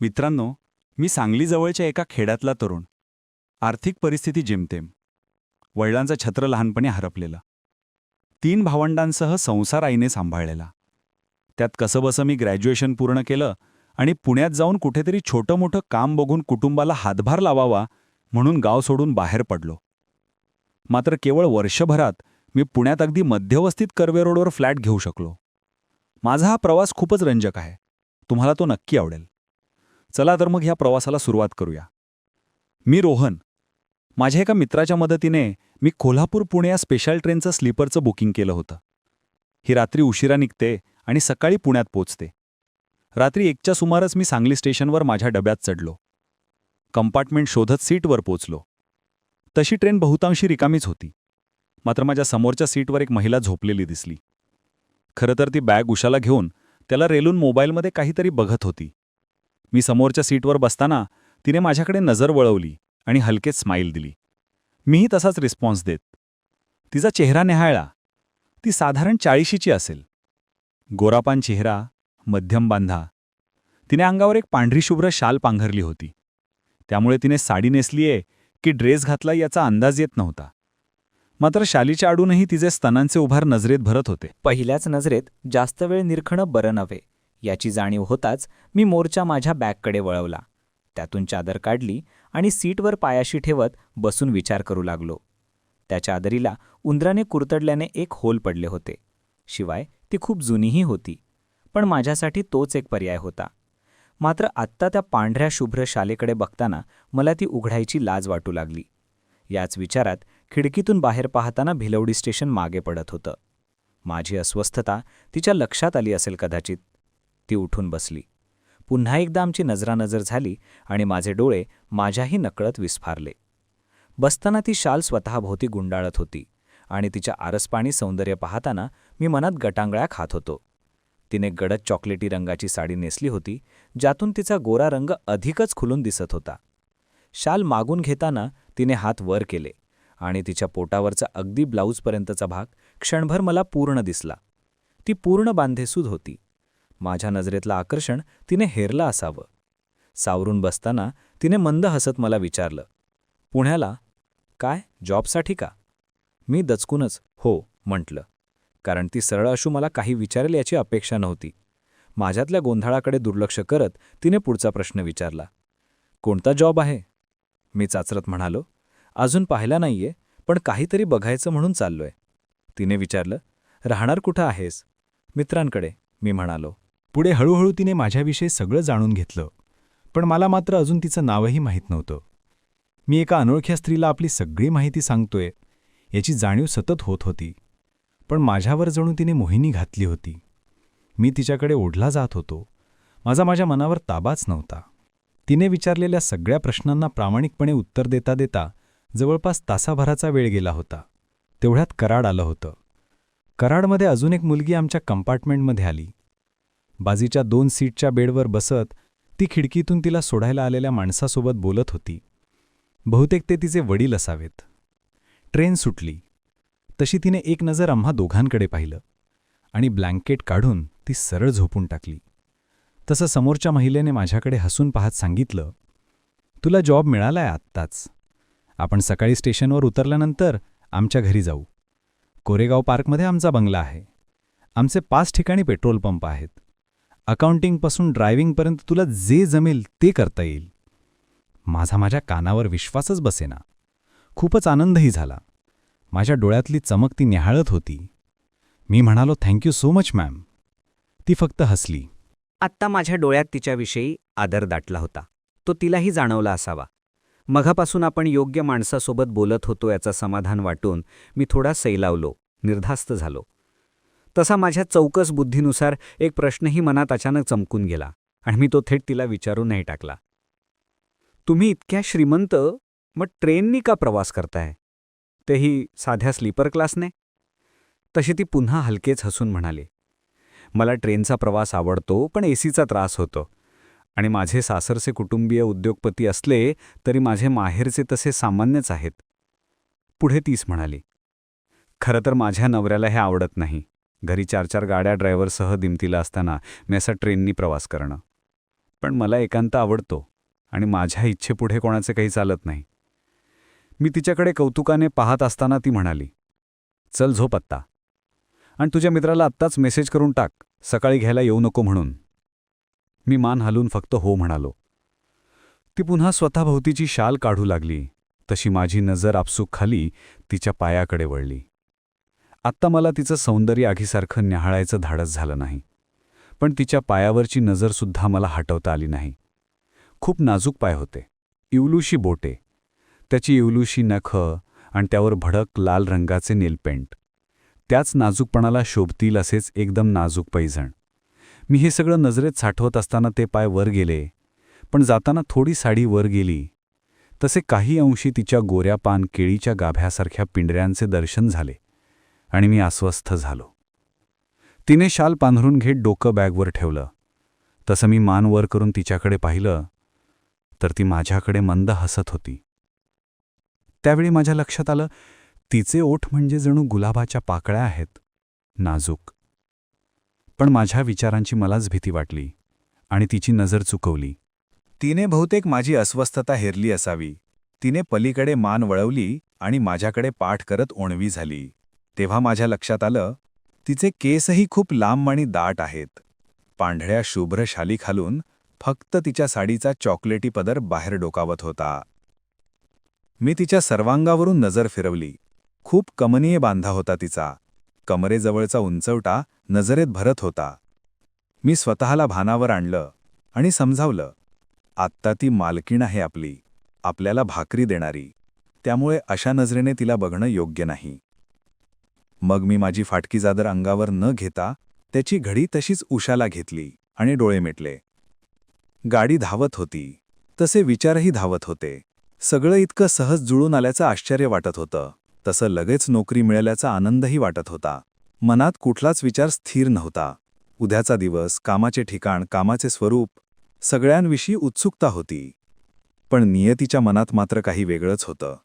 मित्रांनो मी सांगलीजवळच्या एका खेड्यातला तरुण. आर्थिक परिस्थिती जिमतेम. वडिलांचं छत्र लहानपणी हरपलेलं. तीन भावंडांसह संसार आईने सांभाळलेला. त्यात कसंबसं मी ग्रॅज्युएशन पूर्ण केलं आणि पुण्यात जाऊन कुठेतरी छोटं मोठं काम बघून कुटुंबाला हातभार लावावा म्हणून गाव सोडून बाहेर पडलो. मात्र केवळ वर्षभरात मी पुण्यात अगदी मध्यवस्थित कर्वे रोडवर फ्लॅट घेऊ शकलो. माझा हा प्रवास खूपच रंजक आहे. तुम्हाला तो नक्की आवडेल. चला तर मग ह्या प्रवासाला सुरुवात करूया. मी रोहन. माझ्या एका मित्राच्या मदतीने मी कोल्हापूर पुणे या स्पेशल ट्रेनचं स्लीपरचं बुकिंग केलं होतं. ही रात्री उशिरा निघते आणि सकाळी पुण्यात पोचते. रात्री एकच्या सुमारच मी सांगली स्टेशनवर माझ्या डब्यात चढलो. कंपार्टमेंट शोधत सीटवर पोचलो. तशी ट्रेन बहुतांशी रिकामीच होती. मात्र माझ्या समोरच्या सीटवर एक महिला झोपलेली दिसली. खरं तर ती बॅग उशाला घेऊन त्याला रेलून मोबाईलमध्ये काहीतरी बघत होती. मी समोरच्या सीटवर बसताना तिने माझ्याकडे नजर वळवली आणि हलकेच स्माईल दिली. मीही तसाच रिस्पॉन्स देत. तिचा चेहरा निहाळला. ती साधारण चाळीशीची असेल. गोरापान चेहरा मध्यम बांधा. तिने अंगावर एक पांढरी शुभ्र शाल पांघरली होती. त्यामुळे तिने साडी नेसलीये की ड्रेस घातला याचा अंदाज येत नव्हता. मात्र शालीच्या आडूनही तिचे स्तनांचे उभार नजरेत भरत होते. पहिल्याच नजरेत जास्त वेळ निरखणं बरं नव्हे. याची जाणीव होताच मी मोर्चा माझ्या बॅगकडे वळवला. त्यातून चादर काढली आणि सीटवर पायाशी ठेवत बसून विचार करू लागलो. त्या चादरीला उंदराने कुरतडल्याने एक होल पडले होते. शिवाय ती खूप जुनीही होती. पण माझ्यासाठी तोच एक पर्याय होता. मात्र आत्ता त्या पांढऱ्या शुभ्र शालेकडे बघताना मला ती उघडायची लाज वाटू लागली. याच विचारात खिडकीतून बाहेर पाहताना भिलवडी स्टेशन मागे पडत होतं. माझी अस्वस्थता तिच्या लक्षात आली असेल कदाचित. ती उठून बसली. पुन्हा एकदा आमची नजरानजर झाली आणि माझे डोळे माझ्याही नकळत विस्फारले. बसताना ती शाल स्वतःभोवती गुंडाळत होती आणि तिच्या आरसपाणी सौंदर्य पाहताना मी मनात गटांगळ्या खात होतो. तिने गडद चॉकलेटी रंगाची साडी नेसली होती ज्यातून तिचा गोरा रंग अधिकच खुलून दिसत होता. शाल मागून घेताना तिने हात वर केले आणि तिच्या पोटावरचा अगदी ब्लाऊजपर्यंतचा भाग क्षणभर मला पूर्ण दिसला. ती पूर्ण बांधेसूद होती. माझ्या नजरेतलं आकर्षण तिने हेरलं असावं. सावरून बसताना तिने मंद हसत मला विचारलं पुण्याला? काय? जॉबसाठी का? मी दचकूनच हो म्हटलं कारण ती सरळ अशू मला काही विचारेल याची अपेक्षा नव्हती. माझ्यातल्या गोंधळाकडे दुर्लक्ष करत तिने पुढचा प्रश्न विचारला कोणता जॉब आहे? मी चाचरत म्हणालो अजून पाहिला नाहीये पण काहीतरी बघायचं म्हणून चाललोय. तिने विचारलं राहणार कुठं आहेस? मित्रांकडे मी म्हणालो पुढे हळूहळू तिने माझ्याविषयी सगळं जाणून घेतलं. पण मला मात्र अजून तिचं नावही माहीत नव्हतं. मी एका अनोळख्या स्त्रीला आपली सगळी माहिती सांगतोय याची जाणीव सतत होत होती. पण माझ्यावर जणू तिने मोहिनी घातली होती. मी तिच्याकडे ओढला जात होतो. माझा माझ्या मनावर ताबाच नव्हता. तिने विचारलेल्या सगळ्या प्रश्नांना प्रामाणिकपणे उत्तर देता देता जवळपास तासाभराचा वेळ गेला होता. तेवढ्यात कराड आलं होतं. कराडमध्ये अजून एक मुलगी आमच्या कंपार्टमेंटमध्ये आली. बाजीच्या दोन सीटच्या बेडवर बसत ती खिडकीतून तिला सोडायला आलेल्या माणसासोबत बोलत होती. बहुतेक ते तिचे वडील असावेत. ट्रेन सुटली. तशी तिने एक नजर आम्हा दोघांकडे पाहिलं आणि ब्लँकेट काढून ती सरळ झोपून टाकली. तसं समोरच्या महिलेने माझ्याकडे हसून पाहत सांगितलं तुला जॉब मिळालाय आत्ताच. आपण सकाळी स्टेशनवर उतरल्यानंतर आमच्या घरी जाऊ. कोरेगाव पार्कमध्ये आमचा बंगला आहे. आमचे पाच ठिकाणी पेट्रोल पंप आहेत. अकाउंटिंगपासून ड्रायव्हिंगपर्यंत तुला जे जमेल ते करता येईल. माझा माझ्या कानावर विश्वासच बसेना. खूपच आनंदही झाला. माझ्या डोळ्यातली चमक ती न्याहाळत होती. मी म्हणालो थँक्यू सो मच मॅम ती फक्त हसली. आत्ता माझ्या डोळ्यात तिच्याविषयी आदर दाटला होता. तो तिलाही जाणवला असावा. मघापासून आपण योग्य माणसासोबत बोलत होतो याचा समाधान वाटून मी थोडा सैलावलो निर्धास्त झालो. तसा माझ्या चौकस बुद्धीनुसार एक प्रश्नही मनात अचानक चमकून गेला आणि मी तो थेट तिला विचारूनही टाकला. तुम्ही इतक्या श्रीमंत मग ट्रेननी का प्रवास करताय? तेही साध्या स्लीपर क्लासने? तशी ती पुन्हा हलकेच हसून म्हणाली. मला ट्रेनचा प्रवास आवडतो पण एसीचा त्रास होतो आणि माझे सासरचे कुटुंबीय उद्योगपती असले तरी माझे माहेरचे तसे सामान्यच आहेत. पुढे तीच म्हणाली. खरं तर माझ्या नवऱ्याला हे आवडत नाही. घरी चार चार गाड्या ड्रायव्हरसह दिमतीला असताना मी असा ट्रेननी प्रवास करणं. पण मला एकांत आवडतो आणि माझ्या इच्छेपुढे कोणाचे काही चालत नाही. मी तिच्याकडे कौतुकाने पाहत असताना ती म्हणाली चल झोप आत्ता. आणि तुझ्या मित्राला आत्ताच मेसेज करून टाक. सकाळी घ्यायला येऊ नको म्हणून. मी मान हलून फक्त हो म्हणालो. ती पुन्हा स्वतःभोवतीची शाल काढू लागली. तशी माझी नजर आपसूक खाली तिच्या पायाकडे वळली. आत्ता मला तिचं सौंदर्य आगीसारखं न्याहाळायचं धाडस झालं नाही. पण तिच्या पायावरची नजरसुद्धा मला हटवता आली नाही. खूप नाजूक पाय होते. इवलूशी बोटे. त्याची इवलूशी नख आणि त्यावर भडक लाल रंगाचे नेलपेंट त्याच नाजूकपणाला शोभतील असेच एकदम नाजूक पैजण. मी हे सगळं नजरेत साठवत असताना ते पाय वर गेले. पण जाताना थोडी साडी वर गेली. तसे काही अंशी तिच्या गोऱ्या पान केळीच्या गाभ्यासारख्या पिंडऱ्यांचे दर्शन झाले. आणि मी अस्वस्थ झालो. तिने शाल पांघरून घेत डोकं बॅगवर ठेवलं. तसं मी मान वर करून तिच्याकडे पाहिलं तर ती माझ्याकडे मंद हसत होती. त्यावेळी माझ्या लक्षात आलं तिचे ओठ म्हणजे जणू गुलाबाच्या पाकळ्या आहेत नाजूक. पण माझ्या विचारांची मलाच भीती वाटली आणि तिची नजर चुकवली. तिने बहुतेक माझी अस्वस्थता हेरली असावी. तिने पलीकडे मान वळवली आणि माझ्याकडे पाठ करत ओणवी झाली. तेव्हा माझ्या लक्षात आलं तिचे केसही खूप लांब आणि दाट आहेत. पांढऱ्या शुभ्र शाली खालून फक्त तिच्या साडीचा चॉकलेटी पदर बाहेर डोकावत होता. मी तिच्या सर्वांगावरून नजर फिरवली. खूप कमनीय बांधा होता तिचा. कमरेजवळचा उंचवटा नजरेत भरत होता. मी स्वतःला भानावर आणलं आणि समजावलं आत्ता ती मालकीण आहे आपली. आपल्याला भाकरी देणारी. त्यामुळे अशा नजरेने तिला बघणं योग्य नाही. मग मी माझी फाटकी चादर अंगावर न घेता त्याची घडी तशीच उशाला घेतली आणि डोळे मिटले. गाडी धावत होती. तसे विचारही धावत होते. सगळं इतकं सहज जुळून आल्याचं आश्चर्य वाटत होतं. तसं लगेच नोकरी मिळाल्याचा आनंदही वाटत होता. मनात कुठलाच विचार स्थिर नव्हता. उद्याचा दिवस कामाचे ठिकाण कामाचे स्वरूप सगळ्यांविषयी उत्सुकता होती. पण नियतीच्या मनात मात्र काही वेगळंच होतं.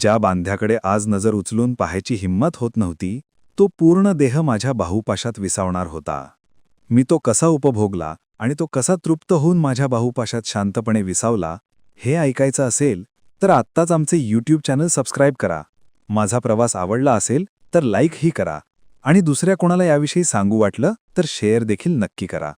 ज्या बांध्याकडे आज नजर उचलून पाहायची हिंमत होत नव्हती तो पूर्ण देह माझ्या बाहुपाशात विसावणार होता. मी तो कसा उपभोगला आणि तो कसा तृप्त होऊन माझ्या बाहुपाशात शांतपणे विसावला हे ऐकायचं असेल तर आत्ताच आमचे यूट्यूब चॅनल सबस्क्राईब करा. माझा प्रवास आवडला असेल तर लाईकही करा. आणि दुसऱ्या कोणाला याविषयी सांगू वाटलं तर शेअर देखील नक्की करा.